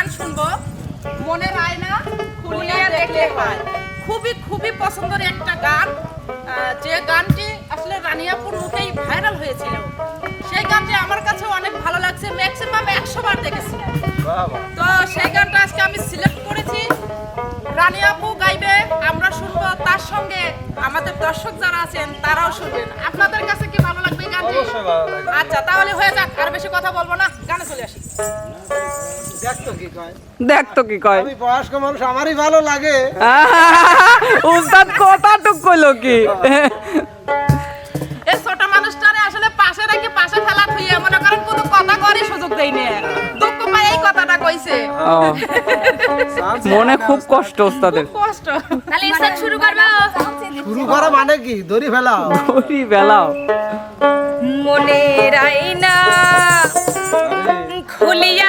গান শুনব। মনের আয়না খুলিয়া দেখলে হয়। খুবই খুবই পছন্দের একটা গান। যে গানটি আসলে রানিয়াপুর মুখেই ভাইরাল হয়েছিল। সেই গানটি আমার কাছে অনেক ভালো লাগছে। ম্যাক্সিমাম একশো বার দেখেছি। তো সেই গানটা আজকে আমি সিলেক্ট করেছি। রানী আপু গাইবে আমরা শুনব। তার সঙ্গে আমাদের দর্শক যারা আছেন তারাও শুনবেন। আপনাদের কাছে কি ভালো লাগবে গানটি? আচ্ছা তাহলে হয়ে যাক। আর বেশি কথা বলব না। গানে চলে আসি। দেখ তো কি কয়। আমি বয়স্ক মানুষ আমারই ভালো লাগে। উস্তাদ কতটুক কইলো কি? এই ছোট মানুষটারে আসলে পাশে রেখে পাশে ফেলা থুইয়ে মনে করেন কোনো কথা করে সুযোগ দেই নে দুঃখ পাই এই কথাটা কইছে। মনে খুব কষ্ট উস্তাদের। কষ্ট। তাহলে স্টার্ট শুরু করব শুরু করা মানে কি? দড়ি ফেলাও। ওই বেলাও মনের আয়না খুলিয়া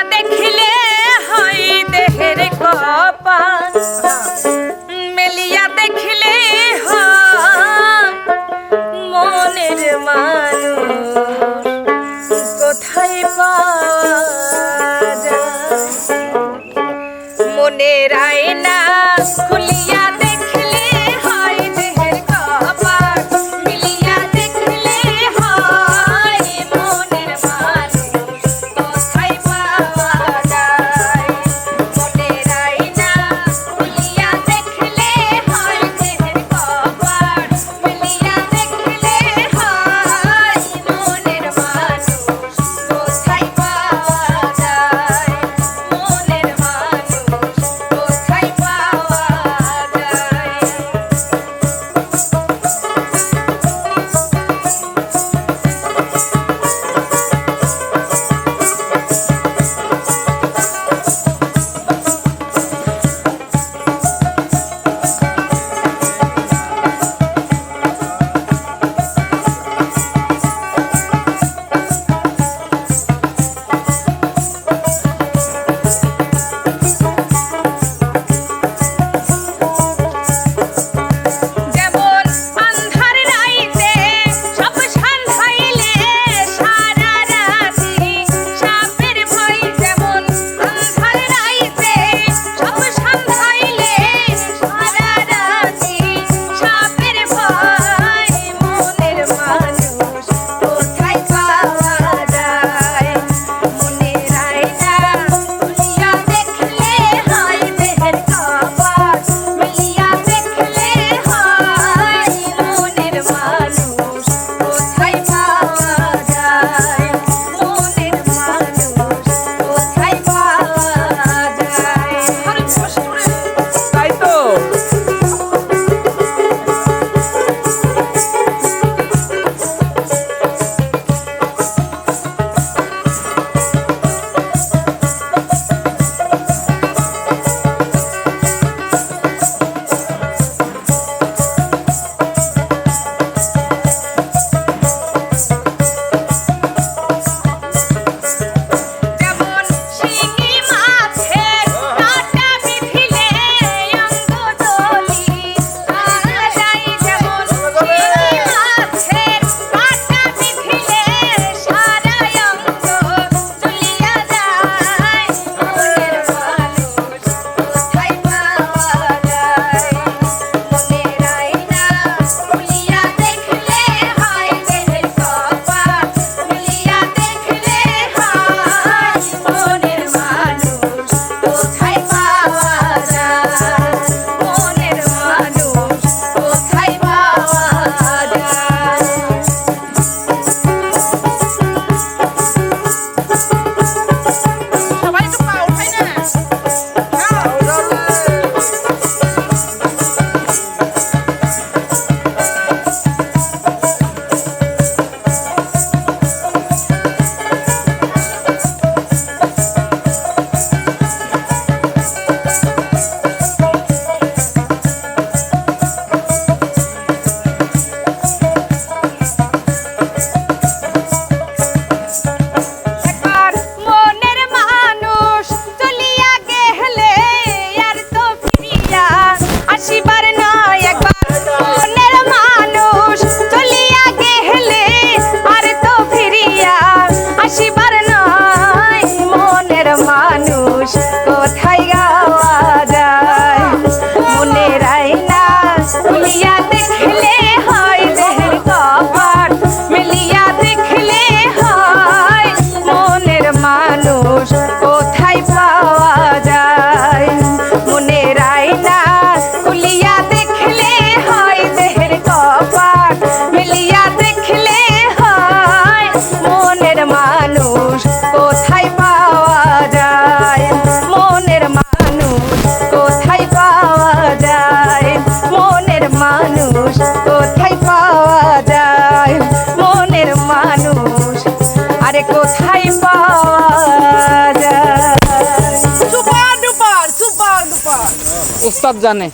উস্তাদ জানে।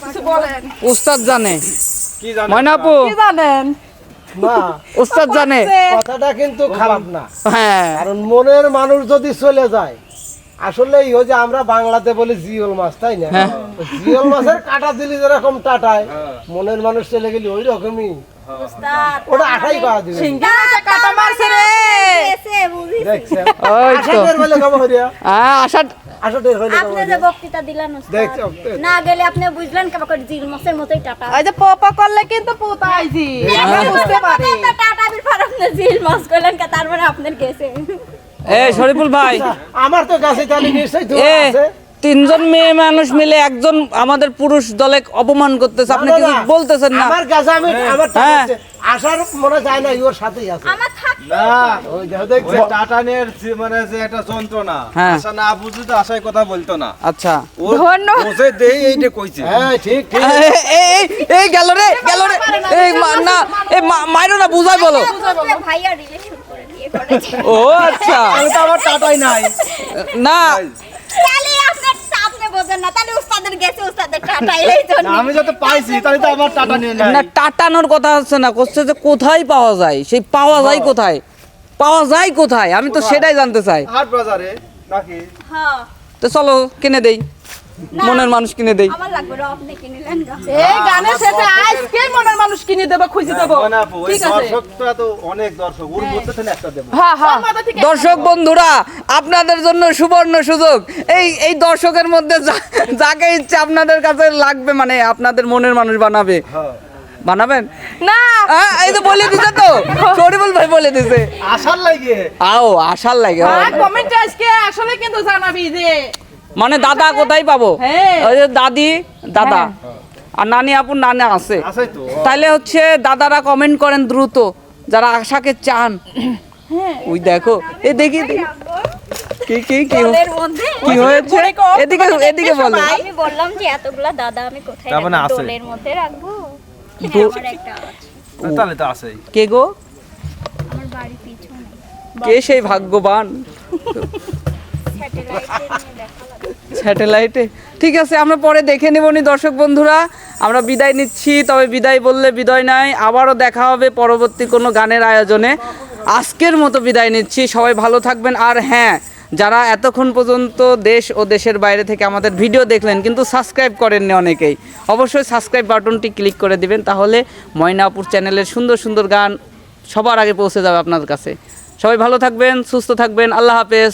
উস্তাদ জানে। কি জানেন? উস্তাদ জানে। কথাটা কিন্তু খারাপ না। হ্যাঁ। কারণ মনের মানুষ যদি চলে যায় আসলে ওই যে আমরা বাংলাতে বলি জিওল মাছ তাই না? হ্যাঁ। জিওল মাছের কাটা দিলি যেরকম টাটায় মনের মানুষ চলে গেলি ওই রকমই ওটা আঠাই পাওয়া দিবে কাটা মারছে রে। ওই তো। আষাঢ়ের বেলে কেমন হরিয়া আশা আষাঢ়ের বেলে কেমন আপনি যে বক্তৃতা দিলেন না গেলে আপনি বুঝলেন কেমন করে জিল মাছের মতোই টাটা। ওই যে পোপা করলে কিন্তু পুতাইছি আমরা বুঝতে পারি। টাটা আপনি জিল মাছ করলেন কে তার মানে আপনার গেছে এ শরীফুল ভাই। আমার তো গাছে তাহলে নিশ্চয়ই ধোয়া আছে। তিনজন মেয়ে মানুষ মিলে একজন আমাদের পুরুষ দলে অপমান করতেছে। আপনি কিছু বলতেছেন না? আমার গাছে আমি আমার হ্যাঁ। আসার মনে যায় না ওর সাথেই আছে। আমার থাক না ওই দেখছ টাটানের মানে যে একটা যন্ত্রণা। হ্যাঁ। আশা না বুঝে তো আশায় কথা বলতো না। আচ্ছা। দেই এইটা কইছে। হ্যাঁ ঠিক ঠিক। এই এই এই গেল রে গেল রে। এই না এই মাইরো না বুঝাই বলো। ভাইয়া রিলেশন করে বিয়ে করেছে ও আচ্ছা। আমি তো আমার টাটাই নাই। না না, আমি যত পাইছি তাহলে তো আমার টাটা নিয়ে না টাটানোর কথা হচ্ছে না করছে যে কোথায় পাওয়া যায়? সেই পাওয়া যায় কোথায়? পাওয়া যায় কোথায়? আমি তো সেটাই জানতে চাই। হাট বাজারে নাকি? হ্যাঁ। তো চলো কিনে দেই। মনের মানুষ কিনে দেই। আমার লাগবে রে, আপনি কিনলেন না এই গানের শেষে আজকে মনের মানুষ কিনে দেবো খুঁজে দেবো। আপু ওই ঠিক আছে। দর্শকটা তো অনেক দর্শক ওর মধ্যে থেকে একটা দেবো। হ্যাঁ হ্যাঁ। দর্শক বন্ধুরা আপনাদের জন্য সুবর্ণ সুযোগ। এই এই দর্শকের মধ্যে যাকে ইচ্ছে আপনাদের কাছে লাগবে মানে আপনাদের মনের মানুষ বানাবে। বানাবেন? না। হ্যাঁ, এই তো বলে দিছে তো শরীফুল ভাই বলে দিছে। আসার লাগে। আও আশার লাগে। হ্যাঁ কমেন্টে আজকে আসলে কিন্তু জানাবি যে মানে দাদা কোথায় পাবো? হ্যাঁ। ওই যে দাদি দাদা। আর নানি আপু নানা আছে। আসাই তো। তাহলে হচ্ছে দাদারা কমেন্ট করেন দ্রুত যারা আশাকে চান। ওই দেখো এ দেখি। কি কি কি কি হয়েছে? এদিকে এদিকে বলো। আমি বললাম যে এতগুলা দাদা আমি কোথায় রাখব? আছে। মধ্যে রাখব? হ্যাঁ, দো- আমার একটা আছে। তাহলে তো আছেই। কে গো? আমার বাড়ি পিছনে। কে সেই ভাগ্যবান? স্যাটেলাইটে দেখা লাগবে। স্যাটেলাইটে। ঠিক আছে, আমরা পরে দেখে নেব নি দর্শক বন্ধুরা। আমরা বিদায় নিচ্ছি, তবে বিদায় বললে বিদায় নাই। আবারও দেখা হবে পরবর্তী কোনো গানের আয়োজনে। আজকের মতো বিদায় নিচ্ছি, সবাই ভালো থাকবেন। আর হ্যাঁ যারা এতক্ষণ পর্যন্ত দেশ ও দেশের বাইরে থেকে আমাদের ভিডিও দেখলেন, কিন্তু সাবস্ক্রাইব করেননি অনেকেই, অবশ্যই সাবস্ক্রাইব বাটনটি ক্লিক করে দিবেন, তাহলে ময়নাপুর চ্যানেলের সুন্দর সুন্দর গান সবার আগে পৌঁছে যাবে আপনার কাছে। সবাই ভালো থাকবেন, সুস্থ থাকবেন, আল্লাহ হাফেজ।